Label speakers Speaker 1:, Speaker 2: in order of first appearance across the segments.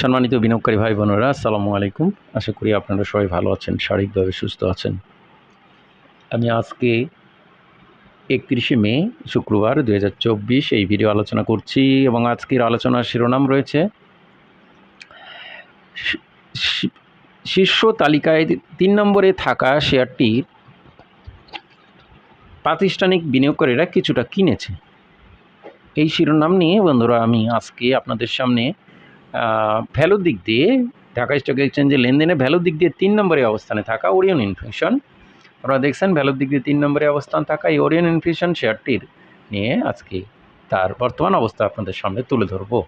Speaker 1: সম্মানিত বিনিয়োগকারী ভাই বোনেরা, আসসালামু আলাইকুম। আশা করি আপনারা সবাই ভালো আছেন, শারীরিকভাবে সুস্থ আছেন। আমি আজকে একত্রিশে মে, শুক্রবার দু হাজার চব্বিশ এই ভিডিও আলোচনা করছি এবং আজকের আলোচনার শিরোনাম রয়েছে, শীর্ষ তালিকায় তিন নম্বরে থাকা শেয়ারটির প্রাতিষ্ঠানিক বিনিয়োগকারীরা কিছুটা কিনেছে। এই শিরোনাম নিয়ে বন্ধুরা আমি আজকে আপনাদের সামনে ভ্যালুর দিক দিয়ে ঢাকা স্টক এক্সচেঞ্জে লেনদেনে ভ্যালুর দিক দিয়ে তিন নম্বরে অবস্থানে থাকা ওরিয়ন ইনফিউশন আপনারা দেখছেন ভ্যালুর দিক দিয়ে তিন নম্বরে অবস্থান থাকা এই ওরিয়ন ইনফিউশন শেয়ারটির নিয়ে আজকে তার বর্তমান অবস্থা আপনাদের সামনে তুলে ধরবো।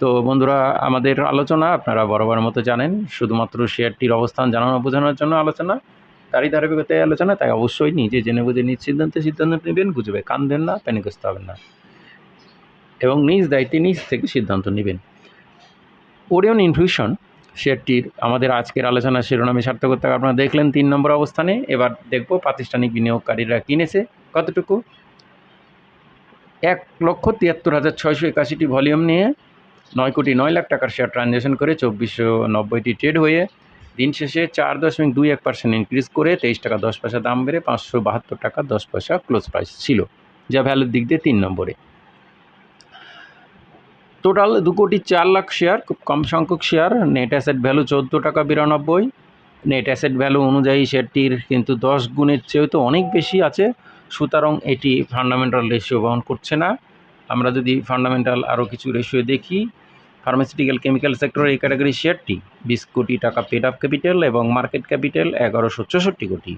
Speaker 1: তো বন্ধুরা, আমাদের আলোচনা আপনারা বরাবর মতো জানেন, শুধুমাত্র শেয়ারটির অবস্থান জানানো বোঝানোর জন্য আলোচনা, তারই ধারাবাহিকতায় আলোচনা, তাই অবশ্যই নিজে জেনে বুঝে নিজ সিদ্ধান্তে সিদ্ধান্ত নেবেন বুঝবে কানবেন না প্যানিকস্ত হবেন না। এবং নিজ দায়িত্বে নিজ থেকে সিদ্ধান্ত নেবেন। ওরিয়ন ইনফিউশন শেয়ারটির আমাদের আজকের আলোচনার শিরোনামে সার্থকতা আপনারা দেখলেন তিন নম্বর অবস্থানে। এবার দেখব প্রাতিষ্ঠানিক বিনিয়োগকারীরা কিনেছে কতটুকু? এক লক্ষ তিয়াত্তর হাজার ছয়শো একাশিটি ভলিউম নিয়ে নয় কোটি নয় লাখ টাকার শেয়ার ট্রানজ্যাকশন করে চব্বিশশো নব্বইটি ট্রেড হয়ে দিন শেষে চার দশমিক দুই এক পার্সেন্ট ইনক্রিজ করে তেইশ টাকা দশ পয়সা দাম বেড়ে পাঁচশো বাহাত্তর টাকা দশ পয়সা ক্লোজ প্রাইস ছিল, যা ভ্যালুর দিক দিয়ে তিন নম্বরে। টোটাল দু কোটি চার লাখ শেয়ার, খুব কম সংখ্যক শেয়ার। নেট অ্যাসেট ভ্যালু চোদ্দ টাকা বিরানব্বই। নেট অ্যাসেট ভ্যালু অনুযায়ী শেয়ারটির কিন্তু দশ গুণের চেয়েও তো অনেক বেশি আছে। সুতরাং এটি ফান্ডামেন্টাল রেশিও বহন করছে না। আমরা যদি ফান্ডামেন্টাল আরও কিছু রেশিও দেখি ফার্মাসিউটিক্যাল কেমিক্যাল সেক্টর এই ক্যাটাগরি শেয়ারটি বিশ কোটি টাকা পেড আপ ক্যাপিটাল এবং মার্কেট ক্যাপিটাল এগারোশো চৌষট্টি কোটি।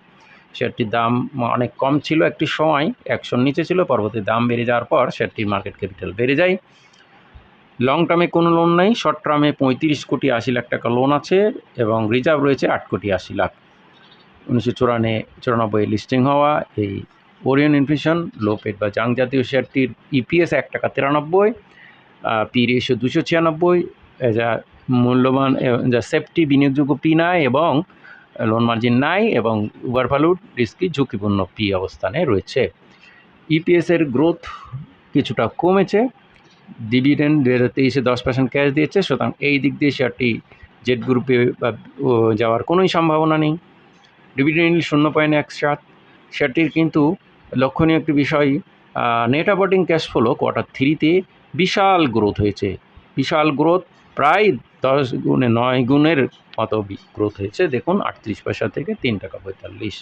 Speaker 1: শেয়ারটির দাম অনেক কম ছিল একটি সময়, একশোর নিচে ছিল, পরবর্তী দাম বেড়ে যাওয়ার পর শেয়ারটির মার্কেট ক্যাপিটাল বেড়ে যায়। লং টার্মে কোনো লোন নেই শর্ট টার্মে পঁয়ত্রিশ কোটি আশি লাখ টাকা লোন আছে এবং রিজার্ভ রয়েছে আট কোটি আশি লাখ। উনিশশো চুরানে, চুরানব্বই লিস্টিং হওয়া, এই ওরিয়ন ইনফিউশন লো পেড বা জাং জাতীয় শেয়ারটির ইপিএস এক টাকা তিরানব্বই পি রেশিও দুশো ছিয়ানব্বই যা মূল্যবান যা সেফটি বিনিয়োগযোগ্য পি নাই এবং লোন মার্জিন নাই এবং উবার ভ্যালু রিস্কি ঝুঁকিপূর্ণ পি অবস্থানে রয়েছে। ইপিএসের গ্রোথ কিছুটা কমেছে। ডিভিডেন্ড দু হাজার তেইশে দশ পার্সেন্ট ক্যাশ দিয়েছে, সুতরাং এই দিক দিয়ে শেয়ারটি জেড গ্রুপে যাওয়ার কোনোই সম্ভাবনা নেই। ডিভিডেন্ড শূন্য পয়েন্ট এক সাত। শেয়ারটির কিন্তু লক্ষণীয় একটি বিষয় net operating cash flow quarter থ্রিতে বিশাল গ্রোথ হয়েছে। বিশাল গ্রোথ প্রায় দশ গুণে নয় গুণের মতো গ্রোথ হয়েছে। দেখুন, আটত্রিশ পয়সা থেকে তিন টাকা পঁয়তাল্লিশ।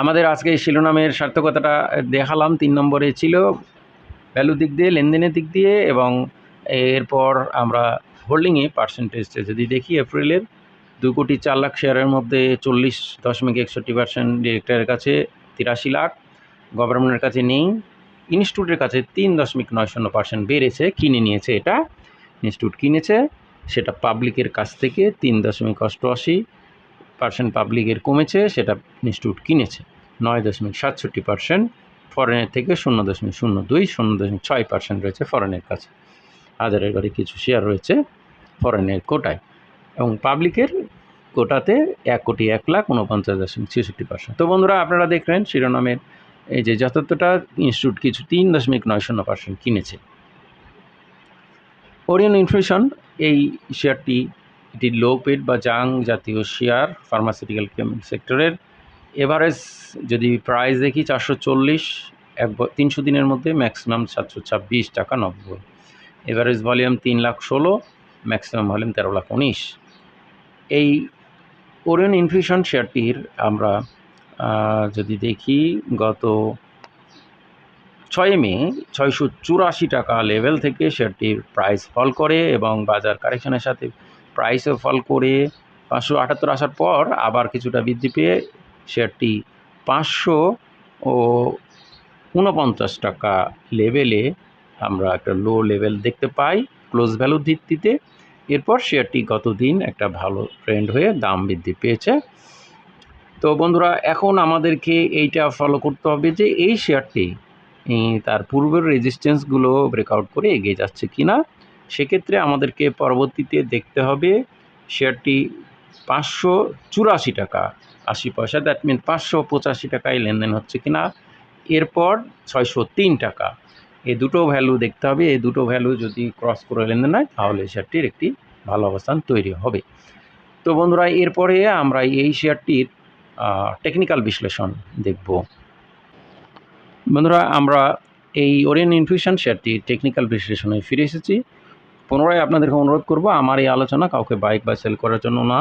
Speaker 1: আমাদের আজকে শিরোনামের সার্থকতাটা দেখালাম। তিন নম্বরে ছিল ভ্যালু দিক দিয়ে, লেনদেনের দিক দিয়ে এবং এরপর আমরা হোল্ডিংয়ে পার্সেন্টেজটা যদি দেখি এপ্রিলের দু কোটি চার লাখ শেয়ারের মধ্যে চল্লিশ দশমিক একষট্টি পার্সেন্ট ডিরেক্টরের কাছে তিরাশি লাখ গভর্নমেন্টের কাছে নেই ইনস্টিটিউটের কাছে তিন দশমিক নয় শূন্য পার্সেন্ট বেড়েছে, কিনে নিয়েছে এটা ইনস্টিটিউট কিনেছে, সেটা পাবলিকের কাছ থেকে তিন দশমিক অষ্টআশি পার্সেন্ট পাবলিকের কমেছে, সেটা ইনস্টিটিউট কিনেছে, নয় দশমিক সাতষট্টি পার্সেন্ট ফরেনের থেকে শূন্য দশমিক শূন্য দুই, শূন্য দশমিক ছয় পার্সেন্ট রয়েছে ফরেনের কাছে। হাজারের ঘরে কিছু শেয়ার রয়েছে ফরেনের কোটায় এবং পাবলিকের কোটাতে এক কোটি এক লাখ উনপঞ্চাশ দশমিক ছেষট্টি পার্সেন্ট তো বন্ধুরা, আপনারা দেখলেন শিরোনামের এই যে যথার্থটা ইনস্টিটিউট কিছু তিন দশমিক নয় শূন্য পার্সেন্ট কিনেছে। ওরিয়ন ইনফ্লেশন এই শেয়ারটি এটি লো পেড বা জাং জাতীয় শেয়ার ফার্মাসিউটিক্যাল সেক্টরের এভারেজ যদি প্রাইস দেখি চারশো চল্লিশ, এক তিনশো দিনের মধ্যে ম্যাক্সিমাম সাতশো ছাব্বিশ টাকা নব্বই। এভারেজ ভলিউম তিন লাখ ষোলো ম্যাক্সিমাম ভলিউম তেরো লাখ উনিশ। এই ওরিয়ন ইনফিউশন শেয়ারটির আমরা যদি দেখি গত ছয় মে, ছয়শো চুরাশি টাকা লেভেল থেকে শেয়ারটির প্রাইস ফল করে এবং বাজার কারেকশনের সাথে প্রাইসও ফল করে। পাঁচশো আটাত্তর আসার পর আবার কিছুটা বৃদ্ধি পেয়ে শেয়ারটি পাঁচশো ও ঊনপঞ্চাশ টাকা লেভেলে আমরা একটা লো লেভেল দেখতে পাই ক্লোজ ভ্যালুর ভিত্তিতে। এরপর শেয়ারটি গতদিন একটা ভালো ট্রেন্ড হয়ে দাম বৃদ্ধি পেয়েছে। তো বন্ধুরা, এখন আমাদেরকে এইটা ফলো করতে হবে যে এই শেয়ারটি তার পূর্বের রেজিস্ট্যান্সগুলো ব্রেকআউট করে এগিয়ে যাচ্ছে কি না সেক্ষেত্রে আমাদেরকে পরবর্তীতে দেখতে হবে শেয়ারটি পাঁচশো চুরাশি টাকা আশি পয়সা দ্যাট মিন পাঁচশো পঁচাশি টাকায় লেনদেন হচ্ছে কি না এরপর ছয়শো তিন টাকা। এই দুটো ভ্যালু দেখতে হবে। এই দুটো ভ্যালু যদি ক্রস করে লেনদেন হয়, তাহলে শেয়ারটির একটি ভালো অবস্থান তৈরি হবে। তো বন্ধুরা, এরপরে আমরা এই শেয়ারটির টেকনিক্যাল বিশ্লেষণ দেখব। বন্ধুরা, আমরা এই ওরিয়েন ইনফিউশন শেয়ারটি টেকনিক্যাল বিশ্লেষণে ফিরে এসেছি। পুনরায় আপনাদেরকে অনুরোধ করব, আমার এই আলোচনা কাউকে বাইক বা সেল করার জন্য না।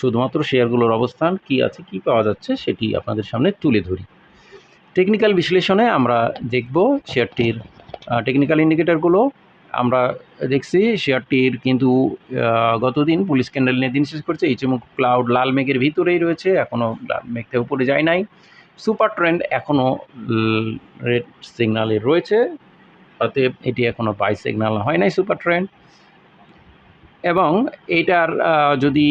Speaker 1: শুধুমাত্র শেয়ারগুলোর অবস্থান, কি আছে, কি পাওয়া যাচ্ছে, সেটি আপনাদের সামনে তুলে ধরি। টেকনিক্যাল বিশ্লেষণে আমরা দেখব শেয়ারটির টেকনিক্যাল ইন্ডিকেটরগুলো আমরা দেখছি শেয়ারটির কিন্তু গতদিন পুলিশ ক্যান্ডেল নিয়ে দিন শেষ করছে। এইচএম ক্লাউড লাল মেঘের ভিতরেই রয়েছে এখনও মেঘ থেকে উপরে যায় নাই। সুপার ট্রেন্ড এখনও রেড সিগনালে রয়েছে। অতএব এটি এখনও বাই সিগনাল হয় নাই সুপার ট্রেন্ড এবং এইটার আহ, যদি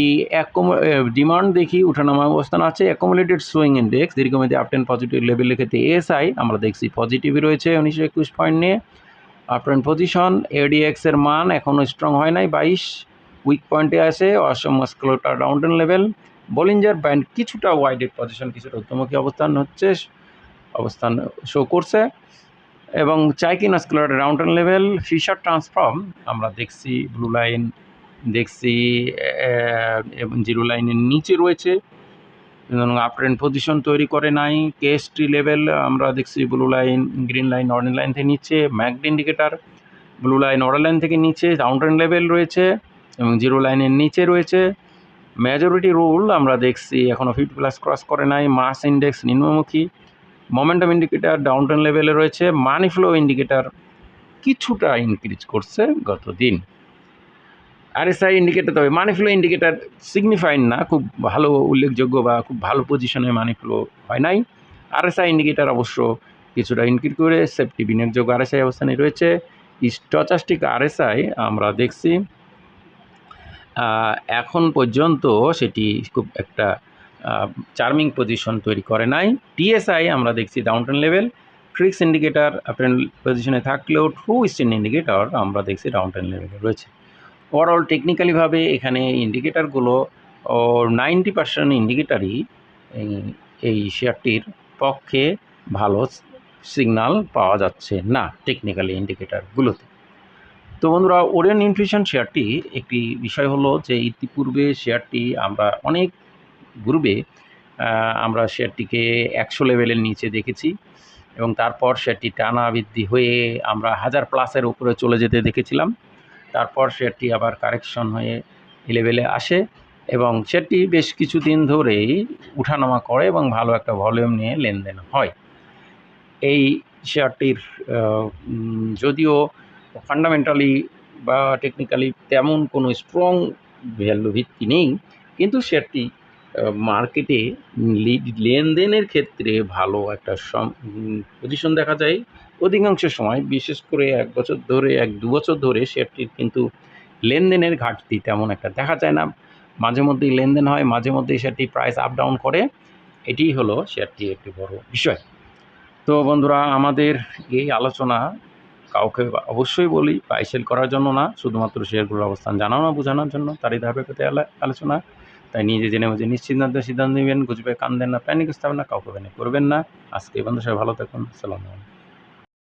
Speaker 1: ডিমান্ড দেখি উঠানামা অবস্থান আছে অ্যাকোমোলেটেড সুইং ইন্ডেক্স দীর্ঘমেয়াদী আপটেন পজিটিভ লেভেলের ক্ষেত্রে এএসআই আমরা দেখছি পজিটিভই রয়েছে উনিশশো একুশ পয়েন্ট নিয়ে। আপটেন পজিশন এডিএক্স এর মান এখনও স্ট্রং হয় নাই বাইশ উইক পয়েন্টে আছে অসম মাস্কুলোটার ডাউনটেন লেভেল বলিঞ্জার ব্যান্ড কিছুটা ওয়াইডেড পজিশন কিছুটা উত্তমুখী অবস্থান হচ্ছে অবস্থান শো করছে। এবং চাইকি মাস্কুলার ডাউনটেন লেভেল ফিশার ট্রান্সফর্ম আমরা দেখছি ব্লু লাইন দেখছি এবং জিরো লাইনের নিচে রয়েছে। আপট্রেন্ড পজিশন তৈরি করে নাই। কেএসটি লেভেল আমরা দেখছি blue line green line orange line থেকে নিচে MACD indicator blue line orange line থেকে নিচে ডাউনট্রেন্ড লেভেল রয়েছে এবং জিরো লাইনের নিচে রয়েছে। মেজরিটি রুল আমরা দেখছি এখনও ফিফটি প্লাস ক্রস করে নাই। মাস ইন্ডেক্স নিম্নমুখী। মোমেন্টাম ইন্ডিকেটার ডাউনট্রেন্ড লেভেলে রয়েছে। মানি ফ্লো ইন্ডিকেটার কিছুটা ইনক্রিজ করছে গত দিন আরএসআই ইন্ডিকেটার তবে মানি ফ্লো ইন্ডিকেটার সিগনিফাইন না, খুব ভালো উল্লেখযোগ্য বা খুব ভালো পজিশনে মানি ফ্লো হয় নাই। আরএসআই ইন্ডিকেটার অবশ্য কিছুটা ইনক্রিজ করে সেফটি বিনিয়োগযোগ্য আরএসআই অবস্থানে রয়েছে। স্টচাস্টিক আরএসআই আমরা দেখছি এখন পর্যন্ত সেটি খুব একটা চার্মিং পজিশন তৈরি করে নাই। টিএসআই আমরা দেখছি ডাউনটেন লেভেল ট্রিক্স ইন্ডিকেটার আপনার পজিশনে থাকলেও ট্রু স্টেন ইন্ডিকেটর আমরা দেখছি ডাউনটেন লেভেলে রয়েছে। ওভারঅল টেকনিক্যালিভাবে এখানে ইন্ডিকেটারগুলো নাইনটি পার্সেন্ট ইন্ডিকেটারই এই শেয়ারটির পক্ষে ভালো সিগনাল পাওয়া যাচ্ছে না টেকনিক্যালি ইন্ডিকেটারগুলোতে তো বন্ধুরা ওরিয়ন ইনফিউশন শেয়ারটি একটি বিষয় হলো যে, ইতিপূর্বে শেয়ারটি আমরা অনেক গ্রুপে আমরা শেয়ারটিকে একশো লেভেলের নিচে দেখেছি, এবং তারপর শেয়ারটি টানা বৃদ্ধি হয়ে আমরা হাজার প্লাসের উপরে চলে যেতে দেখেছিলাম। তারপর শেয়ারটি আবার কারেকশন হয়ে লেভেলে আসে এবং শেয়ারটি বেশ কিছুদিন ধরেই উঠানামা করে এবং ভালো একটা ভলিউম নিয়ে লেনদেন হয়। এই শেয়ারটির যদিও ফান্ডামেন্টালি বা টেকনিক্যালি তেমন কোনো স্ট্রং ভ্যালু ভিত্তি নেই, কিন্তু শেয়ারটি মার্কেটে লেনদেনের ক্ষেত্রে ভালো একটা পজিশন দেখা যায়। অধিকাংশ সময়, বিশেষ করে এক বছর ধরে, এক দু বছর ধরে শেয়ারটির কিন্তু লেনদেনের ঘাটতি তেমন একটা দেখা যায় না। মাঝে মধ্যেই লেনদেন হয়, মাঝে মধ্যেই শেয়ারটি প্রাইস আপ ডাউন করে। এটি হলো শেয়ারটি একটি বড় বিষয়। তো বন্ধুরা, আমাদের এই আলোচনা কাউকে অবশ্যই বলি বাই সেল করার জন্য না, শুধুমাত্র শেয়ারগুলোর অবস্থান জানানো বোঝানোর জন্য। তারই ধারাবাহিকতায় আলা- আলোচনা। তাই নিজে জেনে বুঝে নিশ্চিন্ত সিদ্ধান্ত নেবেন, গুজবে কান দেন না প্যানিক স্থাপন না, কাউকে প্যানিক করবেন না। আজকে বন্ধু সবাই ভালো থাকুন। আসসালামু আলাইকুম।